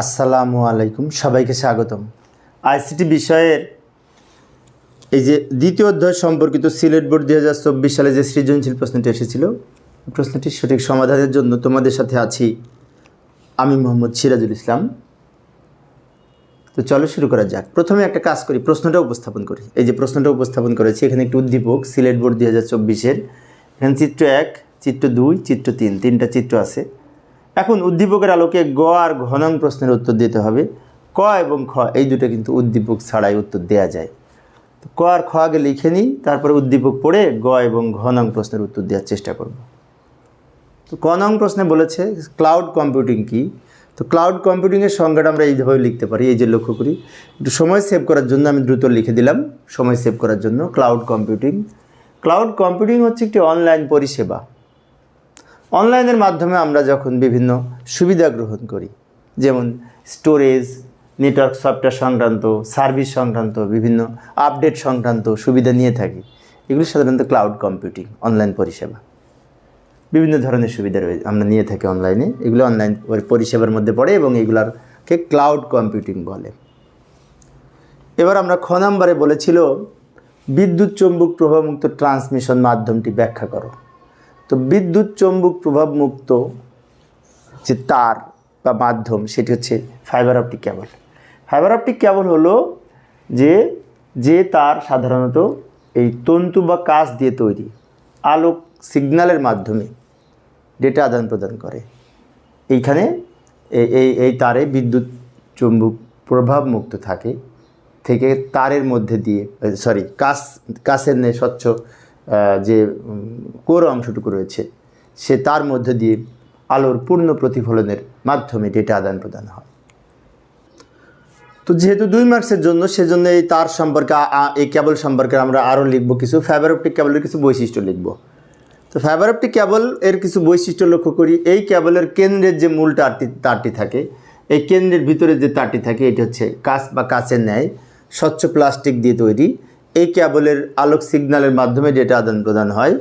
আসসালামু আলাইকুম, সবাইকে স্বাগতম। আইসিটি বিষয়ের এই যে দ্বিতীয় অধ্যায় সম্পর্কিত সিলেট বোর্ড দুই হাজার চব্বিশ সালে যে সৃজনশীল প্রশ্নটি এসেছিল প্রশ্নটির সঠিক সমাধানের জন্য তোমাদের সাথে আছি আমি মোহাম্মদ সিরাজুল ইসলাম। তো চলো শুরু করা যাক। প্রথমে একটা কাজ করি, প্রশ্নটা উপস্থাপন করি। এই যে প্রশ্নটা উপস্থাপন করেছি, এখানে একটি উদ্দীপক, সিলেট বোর্ড দুই হাজার চব্বিশের। এখানে চিত্র এক, চিত্র দুই, চিত্র তিন, তিনটা চিত্র আছে। এখন উদ্দীপকের আলোকে গ আর ঘনং প্রশ্নের উত্তর দিতে হবে। ক এবং খ, এই দুটো কিন্তু উদ্দীপক ছাড়াই উত্তর দেওয়া যায়। তো ক আর খ আগে লিখে নিই, তারপরে উদ্দীপক পড়ে গ এবং ঘনং প্রশ্নের উত্তর দেওয়ার চেষ্টা করব। তো ক নং প্রশ্নে বলেছে ক্লাউড কম্পিউটিং কি? তো ক্লাউড কম্পিউটিংয়ের সংজ্ঞাটা আমরা এইভাবে লিখতে পারি, এই যে লক্ষ্য করি। একটু সময় সেভ করার জন্য আমি দ্রুত লিখে দিলাম, সময় সেভ করার জন্য ক্লাউড কম্পিউটিং ক্লাউড কম্পিউটিং হচ্ছে একটি অনলাইন পরিষেবা। অনলাইনের মাধ্যমে আমরা যখন বিভিন্ন সুবিধা গ্রহণ করি, যেমন স্টোরেজ, নেটওয়ার্ক সফটওয়্যার সংক্রান্ত, সার্ভিস সংক্রান্ত, বিভিন্ন আপডেট সংক্রান্ত সুবিধা নিয়ে থাকি, এগুলি সাধারণত ক্লাউড কম্পিউটিং, অনলাইন পরিষেবা। বিভিন্ন ধরনের সুবিধা রয়েছে আমরা নিয়ে থাকি অনলাইনে, এগুলো অনলাইন পরিষেবার মধ্যে পড়ে এবং এগুলারকে ক্লাউড কম্পিউটিং বলে। এবার আমরা খ নাম্বারে বলেছিল, বিদ্যুৎ চৌম্বক প্রভাবমুক্ত ট্রান্সমিশন মাধ্যমটি ব্যাখ্যা করো। তো বিদ্যুৎ চৌম্বক প্রভাবমুক্ত যে তার বা মাধ্যম, সেটি হচ্ছে fibre optic cable fibre optic cable হলো যে যে তার সাধারণত এই তন্তু বা কাঁচ দিয়ে তৈরি, আলোক সিগন্যালের মাধ্যমে ডেটা আদান প্রদান করে। এইখানে এই- এই তারে বিদ্যুৎ চুম্বক প্রভাবমুক্ত থাকে, থেকে তারের মধ্যে দিয়ে সরি কাঁচ, কাঁচের নে স্বচ্ছ যে কোর অংশটুকু রয়েছে, সে তার মধ্যে দিয়ে আলোর পূর্ণ প্রতিফলনের মাধ্যমে ডেটা আদান প্রদান হয়। তো যেহেতু দুই মার্কসের জন্য, সেজন্য এই তার সম্পর্কে এই কেবল সম্পর্কে আমরা আরও লিখব কিছু। ফাইবার অপটিক কেবলের কিছু বৈশিষ্ট্য লিখব। তো ফাইবার অপটিক কেবল এর কিছু বৈশিষ্ট্য লক্ষ্য করি। এই কেবলের কেন্দ্রের যে মূল তারটি তারটি থাকে, এই কেন্দ্রের ভিতরে যে তারটি থাকে, এটি হচ্ছে কাঁচ বা কাঁচের ন্যায়, স্বচ্ছ প্লাস্টিক দিয়ে তৈরি। এই ক্যাবলের আলোক সিগন্যালের মাধ্যমে ডেটা আদান প্রদান হয়।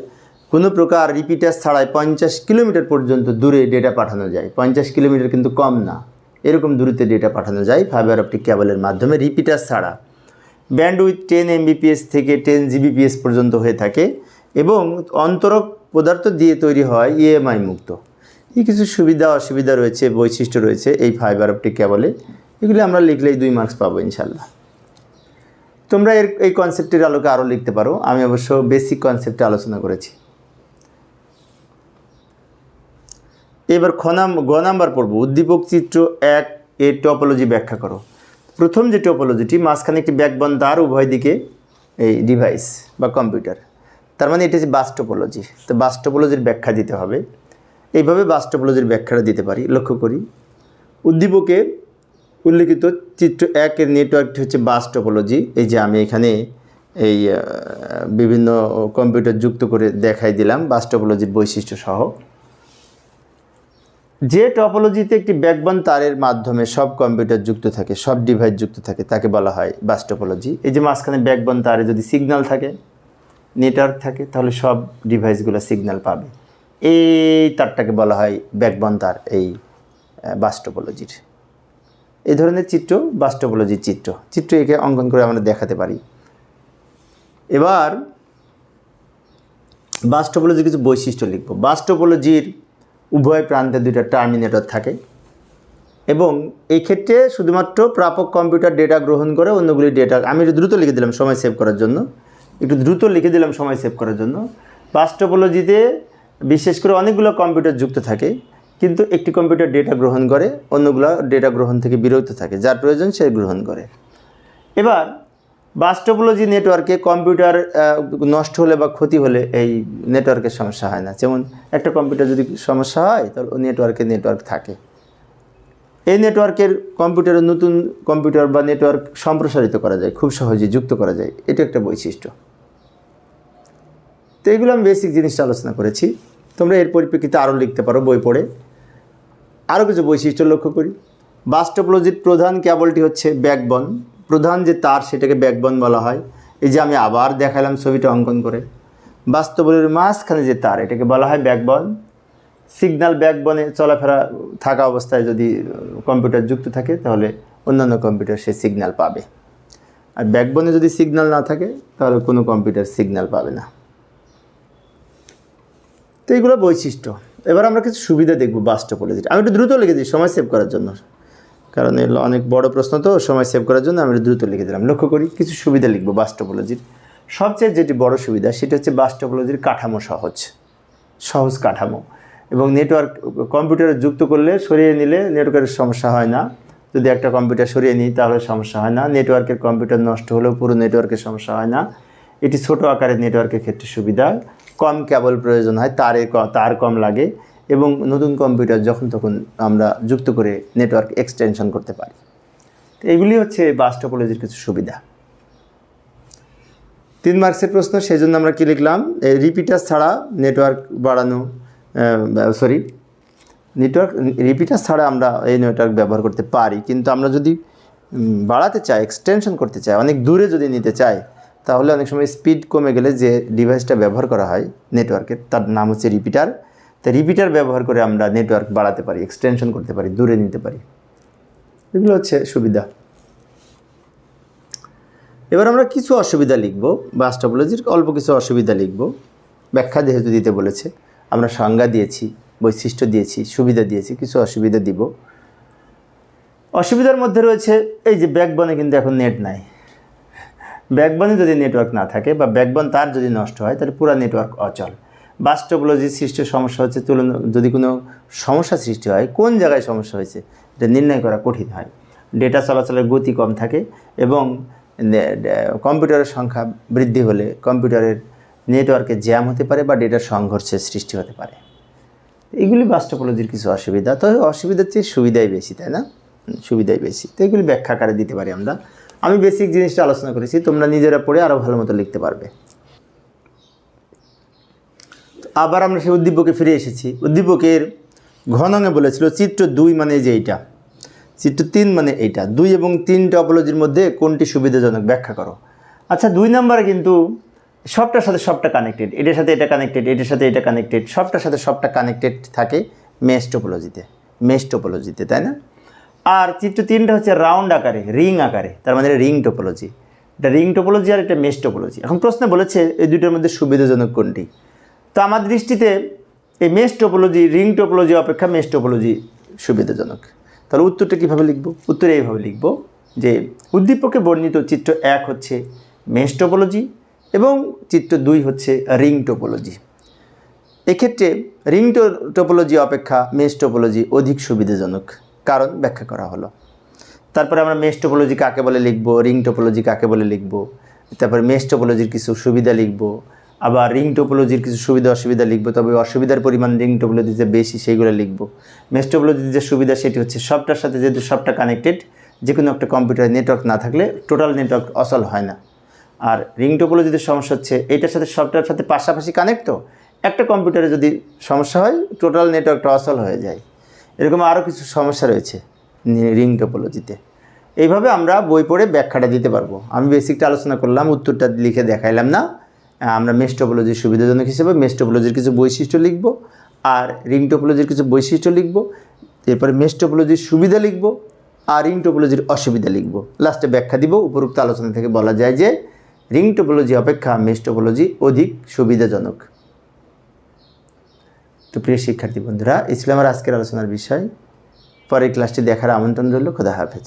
কোনো প্রকার রিপিটার ছাড়াই পঞ্চাশ কিলোমিটার পর্যন্ত দূরে ডেটা পাঠানো যায়। পঞ্চাশ কিলোমিটার কিন্তু কম না। এরকম দূরত্বে ডেটা পাঠানো যায় ফাইবার অপটিক ক্যাবলের মাধ্যমে রিপিটার ছাড়া। ব্যান্ড উইথ টেন এমবিপিএস থেকে টেন জিবিপিএস পর্যন্ত হয়ে থাকে এবং অন্তরক পদার্থ দিয়ে তৈরি হয় ইএমআই মুক্ত। এই কিছু সুবিধা অসুবিধা রয়েছে, বৈশিষ্ট্য রয়েছে এই ফাইবার অপটিক ক্যাবলে। এগুলি আমরা লিখলেই দুই মার্কস পাবো ইনশাল্লাহ। তোমরা এর, এই কনসেপ্টের আলোকে আরও লিখতে পারো। আমি অবশ্য বেসিক কনসেপ্টে আলোচনা করেছি। এবার খ নাম, গ নাম্বার পড়ব। উদ্দীপক চিত্র এক এর টপোলজি ব্যাখ্যা করো। প্রথম যে টপোলজিটি মাঝখানে একটি ব্যাকবন তার উভয় দিকে এই ডিভাইস বা কম্পিউটার তার মানে এটা হচ্ছে বাস টপোলজি তো বাস টপোলজির ব্যাখ্যা দিতে হবে। এইভাবে বাস টপোলজির ব্যাখ্যাটা দিতে পারি, লক্ষ্য করি। উদ্দীপকে উল্লিখিত চিত্র একের নেটওয়ার্কটি হচ্ছে বাস টপোলজি এই যে আমি এখানে এই বিভিন্ন কম্পিউটার যুক্ত করে দেখাই দিলাম বাস টপোলজির বৈশিষ্ট্য সহ। যে টপোলজিতে একটি ব্যাকবন তারের মাধ্যমে সব কম্পিউটার যুক্ত থাকে, সব ডিভাইস যুক্ত থাকে, তাকে বলা হয় বাস টপোলজি এই যে মাঝখানে ব্যাকবন তারে যদি সিগন্যাল থাকে নেটওয়ার্ক থাকে, তাহলে সব ডিভাইসগুলো সিগন্যাল পাবে। এই তারটাকে বলা হয় ব্যাকবন তার, এই বাস টপোলজির এই ধরনের চিত্র বাস্তবলজির চিত্র। চিত্র একে অঙ্কন করে আমরা দেখাতে পারি। এবার বাস্তবলজির কিছু বৈশিষ্ট্য লিখব। বাস্তবলজির উভয় প্রান্তে দুইটা টার্মিনেটর থাকে এবং এই ক্ষেত্রে শুধুমাত্র প্রাপক কম্পিউটার ডেটা গ্রহণ করে অন্যগুলি ডেটা আমি একটু দ্রুত লিখে দিলাম সময় সেভ করার জন্য। একটু দ্রুত লিখে দিলাম সময় সেভ করার জন্য। বাস্তবলজিতে বিশেষ করে অনেকগুলো কম্পিউটার যুক্ত থাকে। কিন্তু একটি কম্পিউটার ডেটা গ্রহণ করে, অন্যগুলো ডেটা গ্রহণ থেকে বিরত থাকে, যার প্রয়োজন সে গ্রহণ করে। এবার, বাস্তবলজি নেটওয়ার্কে কম্পিউটার নষ্ট হলে বা ক্ষতি হলে এই নেটওয়ার্কের সমস্যা হয় না। যেমন, একটা কম্পিউটার যদি সমস্যা হয়, তাহলে নেটওয়ার্কে নেটওয়ার্ক থাকে। এই নেটওয়ার্কের কম্পিউটারের নতুন কম্পিউটার বা নেটওয়ার্ক সম্প্রসারিত করা যায়, খুব সহজে যুক্ত করা যায়, এটা একটা বৈশিষ্ট্য। তো এগুলো আমি বেসিক জিনিসটা আলোচনা করেছি। তোমরা এর পরিপ্রেক্ষিতে আরও লিখতে পারো বই পড়ে। আরও কিছু বৈশিষ্ট্য লক্ষ্য করি। বাস্টোপোলজির প্রধান ক্যাবলটি হচ্ছে ব্যাকবন। প্রধান যে তার, সেটাকে ব্যাকবন বলা হয়। এই যে আমি আবার দেখালাম ছবিটা অঙ্কন করে। বাস্তবের মাঝখানে যে তার, এটাকে বলা হয় ব্যাকবন। সিগন্যাল ব্যাকবনে চলাফেরা থাকা অবস্থায় যদি কম্পিউটার যুক্ত থাকে, তাহলে অন্যান্য কম্পিউটার সে সিগন্যাল পাবে। আর ব্যাকবনে যদি সিগন্যাল না থাকে, তাহলে কোনো কম্পিউটার সিগন্যাল পাবে না। তো এইগুলো বৈশিষ্ট্য। এবার আমরা কিছু সুবিধা দেখব বাস টোপোলজির আমি একটু দ্রুত লিখে দিই, সময় সেভ করার জন্য। কারণ অনেক বড় প্রশ্ন তো, সময় সেভ করার জন্য আমি দ্রুত লিখে দিলাম। লক্ষ্য করি, কিছু সুবিধা লিখব বাস টোপোলজির সবচেয়ে যেটি বড় সুবিধা, সেটা হচ্ছে বাস টোপোলজির কাঠামো সহজ। সহজ কাঠামো। এবং নেটওয়ার্ক কম্পিউটারে যুক্ত করলে, সরিয়ে নিলে নেটওয়ার্কের সমস্যা হয় না। যদি একটা কম্পিউটার সরিয়ে নিই, তাহলে সমস্যা হয় না। নেটওয়ার্কের কম্পিউটার নষ্ট হলেও পুরো নেটওয়ার্কের সমস্যা হয় না। এটি ছোট আকারের নেটওয়ার্কের ক্ষেত্রে সুবিধা। কম কেবল প্রয়োজন হয়, তারে তার কম লাগে এবং নতুন কম্পিউটার যখন তখন আমরা যুক্ত করে নেটওয়ার্ক এক্সটেনশন করতে পারি। তো এগুলি হচ্ছে বাস টোপোলজির কিছু সুবিধা। তিন মার্কসের প্রশ্ন সেই জন্য আমরা কী লিখলাম? রিপিটার ছাড়া নেটওয়ার্ক বাড়ানো সরি, নেটওয়ার্ক, রিপিটার ছাড়া আমরা এই নেটওয়ার্ক ব্যবহার করতে পারি। কিন্তু আমরা যদি বাড়াতে চাই, এক্সটেনশন করতে চাই, অনেক দূরে যদি নিতে চাই তাহলে অনেক সময় স্পিড কমে গেলে যে ডিভাইসটা ব্যবহার করা হয় নেটওয়ার্কের তার নাম হচ্ছে রিপিটার তা রিপিটার ব্যবহার করে আমরা নেটওয়ার্ক বাড়াতে পারি এক্সটেনশন করতে পারি, দূরে নিতে পারি। এগুলো হচ্ছে সুবিধা। এবার আমরা কিছু অসুবিধা লিখব বাস টপোলজির অল্প কিছু অসুবিধা লিখব। ব্যাখ্যা যেহেতু দিতে বলেছে, আমরা সংজ্ঞা দিয়েছি, বৈশিষ্ট্য দিয়েছি, সুবিধা দিয়েছি, কিছু অসুবিধা দিব। অসুবিধার মধ্যে রয়েছে, এই যে ব্যাকবনে কিন্তু এখন নেট নাই। ব্যাকবনে যদি নেটওয়ার্ক না থাকে বা ব্যাকবন তার যদি নষ্ট হয়, তাহলে পুরো নেটওয়ার্ক অচল। বাস টপোলজির সমস্যা হচ্ছে তুলনা যদি কোনো সমস্যা সৃষ্টি হয়, কোন জায়গায় সমস্যা হয়েছে, এটা নির্ণয় করা কঠিন হয়। ডেটা চলাচলের গতি কম থাকে এবং কম্পিউটারের সংখ্যা বৃদ্ধি হলে কম্পিউটারের নেটওয়ার্কে জ্যাম হতে পারে বা ডেটার সংঘর্ষের সৃষ্টি হতে পারে। এগুলি বাস্তবলজির কিছু অসুবিধা। তবে অসুবিধার চেয়ে সুবিধাই বেশি, তাই না? সুবিধাই বেশি। তো এগুলি ব্যাখ্যা আকারে দিতে পারি আমরা। আমি বেসিক জিনিসটা আলোচনা করেছি, তোমরা নিজেরা পড়ে আরও ভালো মতো লিখতে পারবে। আবার আমরা সেই উদ্দীপকে ফিরে এসেছি। উদ্দীপকের ঘনঙে বলেছিল, চিত্র দুই মানে যে এইটা। চিত্র তিন মানে এইটা। দুই এবং তিন টপোলজির মধ্যে কোনটি সুবিধাজনক ব্যাখ্যা করো। আচ্ছা দুই নম্বরে কিন্তু সবটার সাথে সবটা কানেক্টেড এটার সাথে এটা কানেক্টেড এটার সাথে এটা কানেক্টেড সবটার সাথে সবটা কানেক্টেড থাকে মেস টোপোলজিতে মেস টোপোলজিতে তাই না? আর চিত্র তিনটা হচ্ছে রাউন্ড আকারে, রিং আকারে, তার মানে রিং টোপোলজি এটা রিং টোপোলজি আর এটা মেস টোপোলজি এখন প্রশ্ন বলেছে এই দুটোর মধ্যে সুবিধাজনক কোনটি? তো আমার দৃষ্টিতে এই মেস টোপোলজি রিং টোপোলজি অপেক্ষা মেস টোপোলজি সুবিধাজনক। তাহলে উত্তরটা কীভাবে লিখব? উত্তরে এইভাবে লিখব যে উদ্দীপকে বর্ণিত চিত্র এক হচ্ছে মেস টোপোলজি এবং চিত্র দুই হচ্ছে রিং টোপোলজি এক্ষেত্রে রিং টোপোলজি অপেক্ষা মেস টোপোলজি অধিক সুবিধাজনক। কারণ ব্যাখ্যা করা হলো। তারপরে আমরা মেস টোপোলজি কাকে বলে লিখব রিং টোপোলজি কাকে বলে লিখব, তারপরে মেস টোপোলজির কিছু সুবিধা লিখব, আবার রিং টোপোলজির কিছু সুবিধা অসুবিধা লিখব, তবে অসুবিধার পরিমাণ রিং টোপোলজি যে বেশি সেইগুলো লিখব। মেস টোপোলজির যে সুবিধা সেটি হচ্ছে সবটার সাথে যেহেতু সবটা কানেক্টেড যে কোনো একটা কম্পিউটার নেটওয়ার্ক না থাকলে টোটাল নেটওয়ার্ক অচল হয় না। আর রিং টোপোলজিতে সমস্যা হচ্ছে এটার সাথে সবটার সাথে পাশাপাশি কানেক্ট তো, একটা কম্পিউটারে যদি সমস্যা হয় টোটাল নেটওয়ার্কটা অচল হয়ে যায়। এরকম আরও কিছু সমস্যা রয়েছে রিং টোপোলজিতে এইভাবে আমরা বই পড়ে ব্যাখ্যাটা দিতে পারব। আমি বেসিকটা আলোচনা করলাম, উত্তরটা লিখে দেখাইলাম না। আমরা মেস্টোপোলজির সুবিধাজনক হিসেবে মেস টোপোলজির কিছু বৈশিষ্ট্য লিখব আর রিং টোপোলজির কিছু বৈশিষ্ট্য লিখব। এরপরে মেস টোপোলজির সুবিধা লিখব আর রিং টোপোলজির অসুবিধা লিখব। লাস্টে ব্যাখ্যা দিব, উপরোক্ত আলোচনা থেকে বলা যায় যে রিং টোপোলজি অপেক্ষা মেস টোপোলজি অধিক সুবিধাজনক। তো প্রিয় শিক্ষার্থী বন্ধুরা, ইসলামের আজকের আলোচনার বিষয়, পরের ক্লাসটি দেখার আমন্ত্রণ রইল। খোদা হাফেজ।